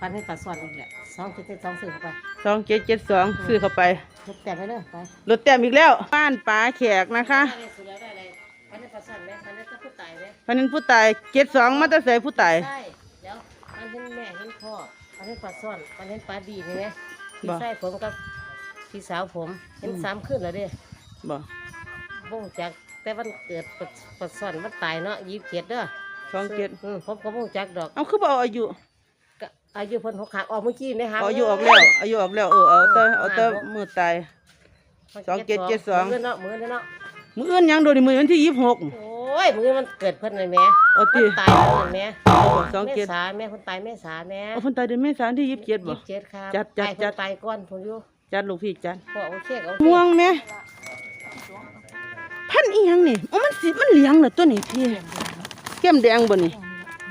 ฟันให้ปลาซ่อนอีกแหละสองเจ็ดเจ็ดสองซื้อเข้าไปสองเจ็ดเจ็ดสองซื้อเข้าไปทุบแต่ไปเลยไปรถแต้มอีกแล้ว บ้านป๋าแขกนะคะได้สุดแล้วได้อะไรฟันให้ปลาซ่อนไหมฟันให้เจ้าผู้ตายไหมพันนั้นผู้ตายเจ็ดสองมาแตาใส่ผู้ตาย ใช่เดี๋ยวฟันเห็นแม่เห็นพ่อฟันเห็นปลาซ่อนฟันเห็นปลาดีนี่ไงพี่บ่ ชายผมกับพี่สาวผมเห็นสามขึ้นแล้วเด้บ่บ่งจากแต่วันเกิดปลาปลาซ่อนมันตายเนาะยี่สิบเจ็ดเด้อสองเจ็ดอืมผมก็บ่งจักดอก เอาคือบ่เอาอายุก็ อายุเพิ่นหกหักออกเมื่อกี้นะครับเอาอายุออกแล้วอายุออกแล้วเออเอาแต่เอาแต่มือตาย สองเจ็ดเจ็ดสอง มือเนาะมือเนาะมืออื่นยังโดนมือวันที่ยี่สิบหก โอ้ยมือมันเกิดเพิ่นเลยแม่โอ้ติ เพิ่นตายเพิ่นเลยแม่สองเจ็ดเมษาแม่คนตายเมษาแม่เอาคนตายเดือนเมษายนที่ยี่สิบเจ็ดบ่ ยี่สิบเจ็ดครับจัดจัดตายจัดคนตายก่อนผมอยู่จัดลูกพี่จัดพอโอเคโอเคม่วงไหมพันอีหยังนี่อ๋อมันสิมันเหลียงเหรอตัวนี้พี่แก้มแดงบ่นี่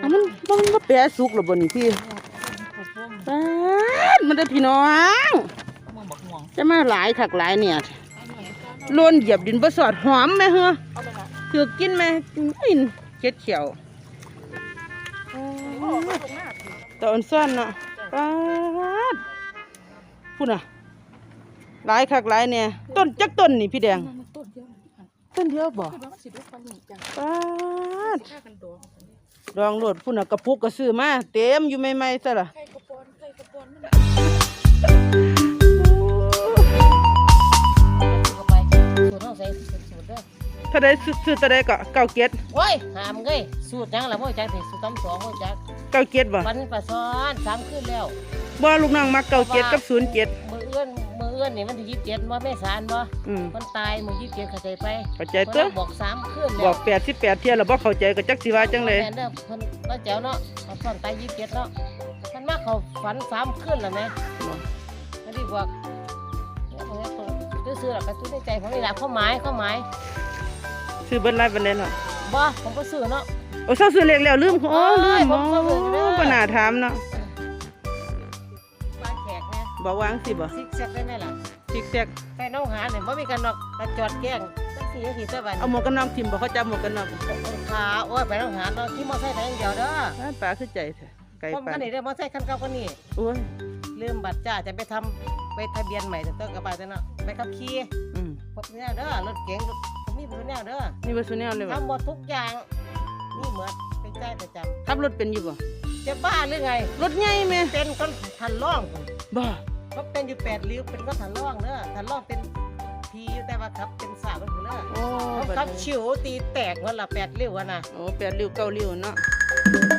อ๋อมันบ่มันบ่แปรสุกเหรอบ่นี่พี่ปาด มันได้อพี่น้องจะมาหลายถักหลายเนี่ยโลนเหยียบดินบ่สอดหอมไหมเหรอถือกินไหมกินเจ็ดเขียวตอนซ่อนน่ะปาดพูดน่ะหลายคักหลายเนี่ยต้นจักต้นนี่พี่แดงต้นเดียวนี่ค่ะต้นเดียวบ่คือว่ามันสิได้ฟันนี่จ้ะปาดฆ่ากันตัวดองโลดพุ่นน่ะกระปุกก็ซื้อมาเต็มอยู่ใหม่ๆซะล่ะไข่กระปอนไข่กระ ถ้าได้ซื้อซื้อตัวใดก็เก้าเกียรติโอ้ยหามเงยสูตรจังละบ่จักสิสูตรตำสองบ่จักเก้าเกียรติบ่ฟันปลาซ้อนสามขึ้นแล้วบ่ลูกน้องมักเก้าเกียรติกับศูนย์เกียรติมือเอื้อนมือเอื้อนนี่มันที่ยี่สิบเจ็ดบ่แม่สารบ่อืมคนตายมือยี่สิบเจ็ดเข้าใจไปเข้าใจตัวเพิ่นบอกสามขึ้นบแล้อวก88เที่ยแล้วบ่เข้าใจก็จักสิว่าจังได๋แม่นเด้อเพิ่นก็แจ๋วเนาะเอาซ่อนตายยี่สิบเจ็ดเนาะมันมาเขาฝันสามขึ้นแล้วแม่ไม่ได้บอกเนี่ยผมเนี่ยตัวซื้อๆหรอกกระตุ้นในใจผมนี่แหละข้อหมายข้อหมาย ซื้อเบิ่นหลายปานใดเนาะบ่ผมก็ซื้อเนาะโอ้เซาซื้อเลขแล้วลืมโอ้ลืมโอ้โอ้ยผมก็ลืมเด้อบ่น่าถามเนาะปลาแขกเนี่ยบ่วางสิบ่ซิกแซกได้ไหมล่ะซิกแซกไปน้องหาเนี่ยบ่มีกันนอกกระจอดแกล้งสักสี่นาทีเท่าไหร่เอาหมวกกันน็อกทิ่มบ่เขาจับหมวกกันน็อกขาโอ้ยไปน้องหาเนาะที่มอไซค์ไปอย่างเดียวเด้อบ้านป่าคือใจแท้ไกลผมปาคันนนี้เด้อมอไซค์คันเก่าก็นี่โอ้ยลืมบัตรจ้าจะไปทำไปทะเบียนใหม่แต่ต้องกระบะแต่เนาะไปขับขี่อืมพบแนวเด้อรถเก๋งรถ ผมมีผู้แนวเด้อนี่บ่ซุแนวเลยบ่ทำหมดทุกอย่างนี่เหมือนไปใจายประจขับรถเป็นอยู่บ่ำจะบ้าหรือไง รถใหญ่แม่เป็นคนทันล่องผมบ่เขาเป็นอยู่แปดริ้วเป็นก็ทันล่องเด้อทันล่องเป็นพีอยู่แต่ว่าขับเป็นสาวเป็นผู้เด้อโอ้เขาบัดขับนี้ฉิวตีแตกวันละแปดริ้วอะนะโอ้แปดริ้วเก้าริ้วเนาะ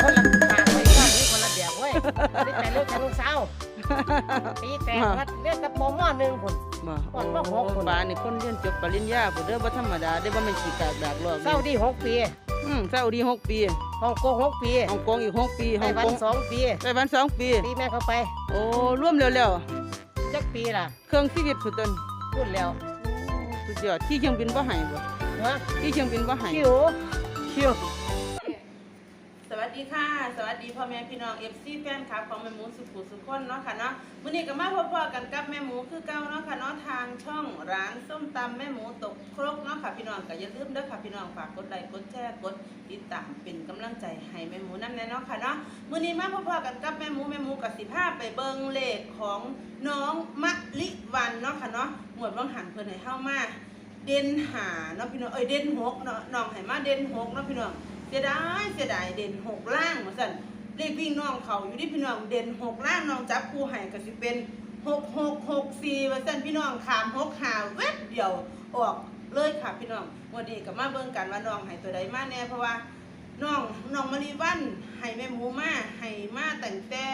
คนละทางไม่ว่านี่คนละแบบเว้ยนี่แปดริ้วแทนลูกสาว ตีแตกวัดเรียกกับหมอหม้อหนึ่งคนบ่ก่อนว่าหกคนบ้านนี่คนเรียนจบปริญญาพุ่นเด้อบ่ธรรมดาเด้อบ่แม่นขี้กากดากลอกเศร้าดีหกปีอืมซาอุดีหกปีฮ่องกงหกปีฮ่องกงอีกหกปีฮ่ไต้องหวักนงสองปีไต้หวันสองปีปีแม่เข้าไป โอ้รวมแล้วจักปีล่ะๆเครื่องชีวิตพุ่นต้นพูดแล้วสุดยอดที่เครื่องบินบ่ให้บ่ฮะที่เครื่องบินบ่ให้คิวคิวสวัส ดีค่ะ สวัสดีพ่อแม่พี่น้อง FC แฟนคลับของแม่หมูสุขุสุขคนเนาะค่ะเนาะมื้อนี้ก็มาพบๆกันกับแม่หมูคือเก่าเนาะค่ะเนาะทางช่องร้านส้มตำแม่หมูตกครกเนาะค่ะพี่น้องก็อย่าลืมเด้อค่ะพี่น้องฝากกดไลค์กดแชร์กดติดตามเป็นกำลังใจให้แม่หมูนำแน่เนาะค่ะเนาะมื้อนี้มาพบๆกันกับแม่หมูแม่หมูกับสิพาไปเบิ่งเลขของน้องมะลิวันเนาะค่ะเนาะหมวดวังหันเพิ่นให้เฮามาเด่นหาเนาะพี่น้องเอ้ยเด่นหกเนาะน้องให้มาเด่นหกเนาะพี่น้อง เสียดายเสียดายเด่นหกล่างว่าซั่นเลขวิ่งน้องเขาอยู่ที่พี่น้องเด่นหกล่างน้องจับคู่ให้ก็สิเป็นหกหกหกสี่ว่าซั่นพี่น้องขามหกหาเว็บเดียวออกเลยค่ะพี่น้องวันนี้ก็มาเบิ่งกันว่าน้องให้ตัวใดมาแน่เพราะว่าน้องน้องมะลิวันให้แม่หมูมาให้มาแตั้งแต่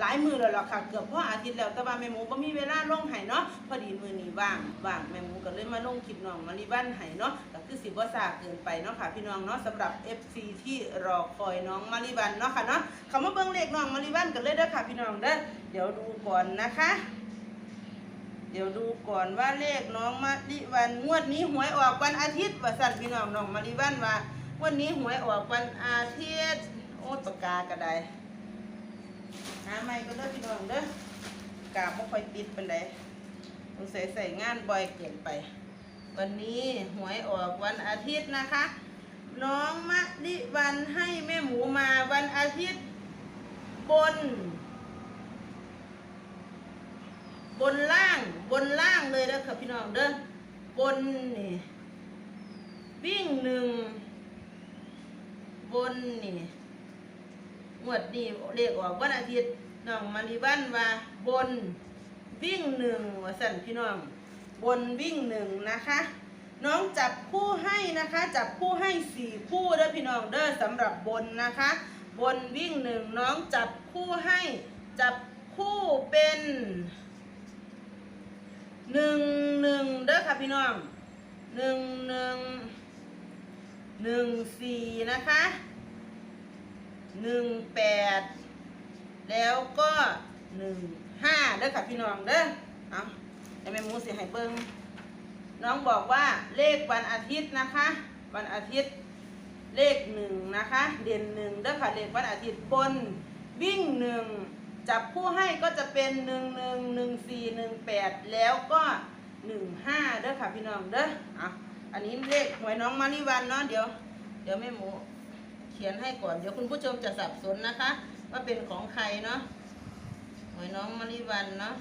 หลายมือแล้วล่ะค่ะ เกือบพออาทิตย์แล้วแต่ว่าแม่หมูบ่มีเวลาลงให้เนาะพอดีมือนี้ว่างว่างแม่หมูก็เลยมาลงคลิปน้องมะลิวันให้เนาะ คือสิบ่ซาเกินไปเนาะค่ะพี่น้องเนาะสำหรับ FC ที่รอคอยน้องมะลิวันเนาะค่ะเนาะคำว่าเบิ่งเลขน้องมะลิวันกันเลยเด้อค่ะพี่น้องเด้อเดี๋ยวดูก่อนนะคะ เดี๋ยวดูก่อนว่าเลขน้องมะลิวันงวดนี้หวยออกวันอาทิตย์ว่าสั่นพี่น้องน้องมะลิวันว่างวดนี้หวยออกวันอาทิตย์โอ้ปากกาก็ได้หาไม่ก็เด้อพี่น้องเด้อกาบ่ค่อยติดเปานใดสงสัยใส่งานบ่อยเกินไป วันนี้หวยออกวันอาทิตย์นะคะ น้องมะดิวันให้แม่หมูมาวันอาทิตย์ บน บนล่างบนล่างเลยนะค่ะพี่น้องเด้อบนนี่วิ่งหนึ่งบนนี่หมวดนี่เลขออกวันอาทิตย์น้องมาริวันว่าบนวิ่งหนึ่งสั่นพี่น้อง บนวิ่งหนึ่งนะคะ น้องจับคู่ให้นะคะ จับคู่ให้สี่คู่เด้อพี่น้องเด้อสำหรับบนนะคะ บนวิ่งหนึ่งน้องจับคู่ให้จับคู่เป็นหนึ่งหนึ่งเด้อค่ะพี่น้องหนึ่งหนึ่งหนึ่งสี่นะคะหนึ่งแปดแล้วก็หนึ่งห้าเด้อค่ะพี่น้องเด้อเอา ไอแม่หมูเสียให้เบิ้งน้องบอกว่าเลขวันอาทิตย์นะคะ วันอาทิตย์เลขหนึ่งนะคะ เด่นหนึ่งเด้อค่ะเลขวันอาทิตย์บนวิ่งหนึ่งจับผู้ให้ก็จะเป็นหนึ่งหนึ่งหนึ่งสี่หนึ่งแปดแล้วก็หนึ่งห้าเด้อค่ะพี่น้องเด้ออะอันนี้เลขหวยน้องมาริวันเนาะเดี๋ยว เดี๋ยวแม่หมูเขียนให้ก่อนเดี๋ยวคุณผู้ชมจะสับสนนะคะ ว่าเป็นของใครเนาะหวยน้องมาริวันเนาะ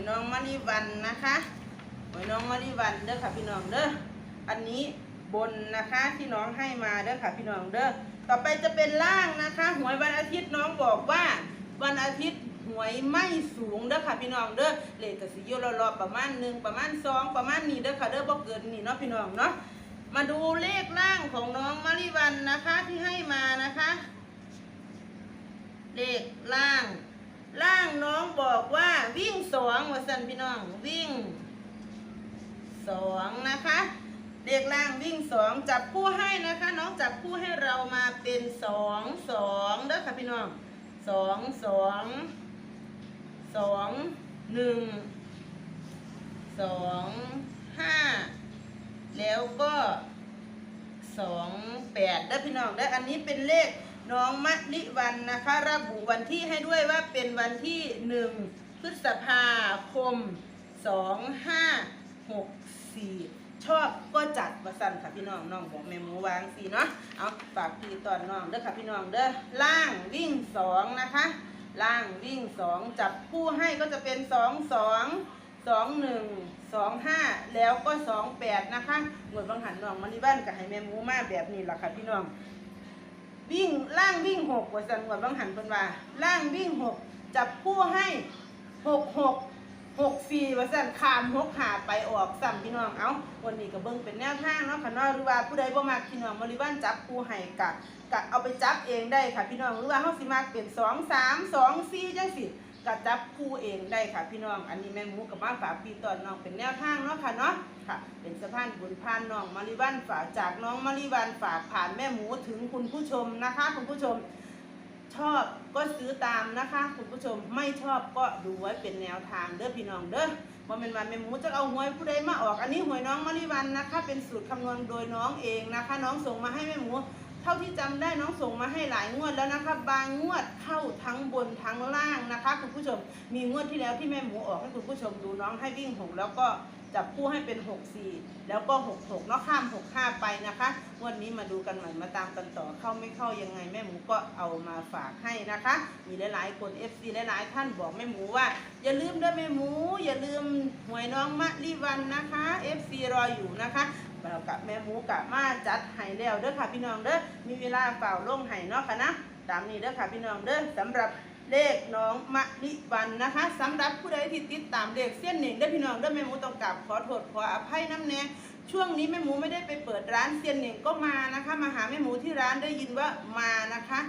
ยน้องมะลิวันนะคะหวยน้องมะลิวันเด้อค่ะพี่น้องเด้ออันนี้บนนะคะที่น้องให้มาเด้อค่ะพี่น้องเด้อต่อไปจะเป็นล่างนะคะหวยวันอาทิตย์น้องบอกว่าวันอาทิตย์หวยไม่สูงเด้อค่ะพี่น้องเด้อเลขกสิโยรอๆประมาณหนึ่งประมาณสองประมาณนี้เด้อค่ะเด้อบ่เกินนี่เนาะพี่น้องเนาะมาดูเลขล่างของน้องมะลิวันนะคะที่ให้มานะคะ เลขล่าง ล่างน้องบอกว่าวิ่งสองวสันพี่น้องวิ่งสองนะคะเด็กล่างวิ่งสองจับคู่ให้นะคะ น้องจับคู่ให้เรามาเป็นสองสองเด้อค่ะพี่น้องสองสองสองหนึ่งสองห้าแล้วก็สองแปดเด้อพี่น้องเด้ออันนี้เป็นเลข น้องมะลิวันนะคะ ระบุวันที่ให้ด้วยว่าเป็นวันที่หนึ่งพฤษภาคมสองห้าหกสี่ชอบก็จัดมาสั่นค่ะพี่น้องน้องบอกแม่หมูวางสีเนาะเอาฝากพี่ตอนน้องเด้อค่ะพี่น้องเด้อล่างวิ่งสองนะคะล่างวิ่งสองจับคู่ให้ก็จะเป็นสองสองสองหนึ่งสองห้าแล้วก็สองแปดนะคะหมดบางหันน้องมันนี่บ้านกับให้แม่หมูมาแบบนี้แหละค่ะพี่น้อง วิ่งล่างวิ่งหกว่าสันวดบางหันเพิ่นว่าล่างวิ่งหกจับคู่ให้หกหกหกสี่ว่าสันขามหกขาไปออกสั่พี่น้องเอ้าวันนี้ก็เบิ่งเป็นแนวทางเนาะค่ะเนาะหรือว่าผู้ใดบ่มักพี่น้องบริวานจับคู่ให้กะกะเอาไปจับเองได้ค่ะพี่น้องหรือว่าเฮาสิมักเป็นสองสามสองสี่จังสิ กะจับคู่เองได้ค่ะพี่น้อง อันนี้แม่มูกับมานฝากพี่ตอนน้องเป็นแนวทางเนาะค่ะเนาะค่ะ เป็นสะพานบุญพานน้องมาริวันฝากจากน้องมาริวันฝากผ่านแม่หมูถึงคุณผู้ชมนะคะ คุณผู้ชมชอบก็ซื้อตามนะคะ คุณผู้ชมไม่ชอบก็ดูไว้เป็นแนวทางเด้อพี่น้องเด้อว่าเป็นวันแม่หมูจะเอาหวยผู้ใดมาออก อันนี้หวยน้องมาริวันนะคะ เป็นสูตรคำนวณโดยน้องเองนะคะ น้องส่งมาให้แม่หมู เท่าที่จำได้น้องส่งมาให้หลายงวดแล้วนะคะบางงวดเข้าทั้งบนทั้งล่างนะคะคุณผู้ชมมีงวดที่แล้วที่แม่หมูออกให้คุณผู้ชมดูน้องให้วิ่งหกแล้วก็จับคู่ให้เป็นหกสี่แล้วก็หกหกเนาะข้ามหกห้าไปนะคะงวดนี้มาดูกันใหม่มาตามกันต่อเข้าไม่เข้ายังไงแม่หมูก็เอามาฝากให้นะคะ มีหลายๆคน FC หลายๆท่านบอกแม่หมูว่า อย่าลืมด้อแม่หมู อย่าลืมหวยน้องมะลิวันนะคะ FC รออยู่นะคะ เรากับแม่หมูกะมาจัดให้แล้วเด้อค่ะพี่น้องเด้อมีเวลาเปล่าลงให้เนาะค่ะนะตามนี้เด้อค่ะพี่น้องเด้อสำหรับเลขน้องมะลิวันนะคะสำหรับผู้ใดที่ติดตามเลขเส้นหนึ่งได้อพี่น้องได้อแม่หมูต้องกลับขอโทษขออภัยน้ำแน่ช่วงนี้แม่หมูไม่ได้ไปเปิดร้านเซียนหนึ่งก็มานะคะ มาหาแม่หมูที่ร้านได้ยินว่ามานะคะ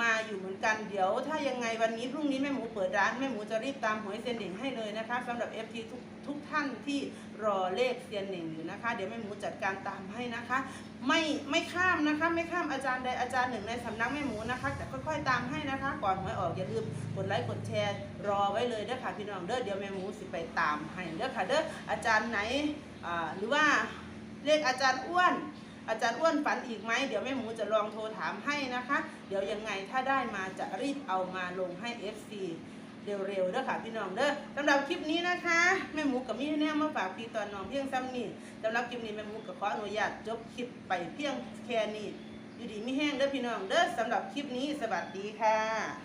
มาอยู่เหมือนกันเดี๋ยวถ้ายังไงวันนี้พรุ่งนี้แม่หมูเปิดร้านแม่หมูจะรีบตามหวยเซียนหน่งให้เลยนะคะสำหรับ FT ทุกทุกท่านที่รอเลขเซียนหน่งอยู่นะคะ เดี๋ยวแม่หมูจัดการตามให้นะคะ ไม่ไม่ข้ามนะคะ ไม่ข้ามอาจารย์ใดอาจารย์หนึ่งในสำนักแม่หมูนะคะแต่ค่อยๆตามให้นะคะ ก่อนหวยออกอย่าลืมกดไลค์กดแชร์รอไว้เลยเด้อค่ะพี่น้องเด้อเดี๋ยวแม่หมูสิไปตามให้เด้อค่ะเด้ออาจารย์ไหนหรือว่าเลขอาจารย์อ้วน อาจารย์อ้วนฝันอีกไหมเดี๋ยวแม่หมูจะลองโทรถามให้นะคะ เดี๋ยวยังไงถ้าได้มาจะรีบเอามาลงให้ FC เร็วๆเด้อค่ะพี่น้องเด้อสำหรับคลิปนี้นะคะแม่หมูกับมี่แนวมาฝากพี่ตอนน้องเพียงซ้ำนี่สำหรับคลิปนี้แม่หมูก็ขออนุญาตจบคลิปไปเพียงแค่นี้อยู่ดีไม่แห้งเด้อพี่น้องเด้อสำหรับคลิปนี้สวัสดีค่ะ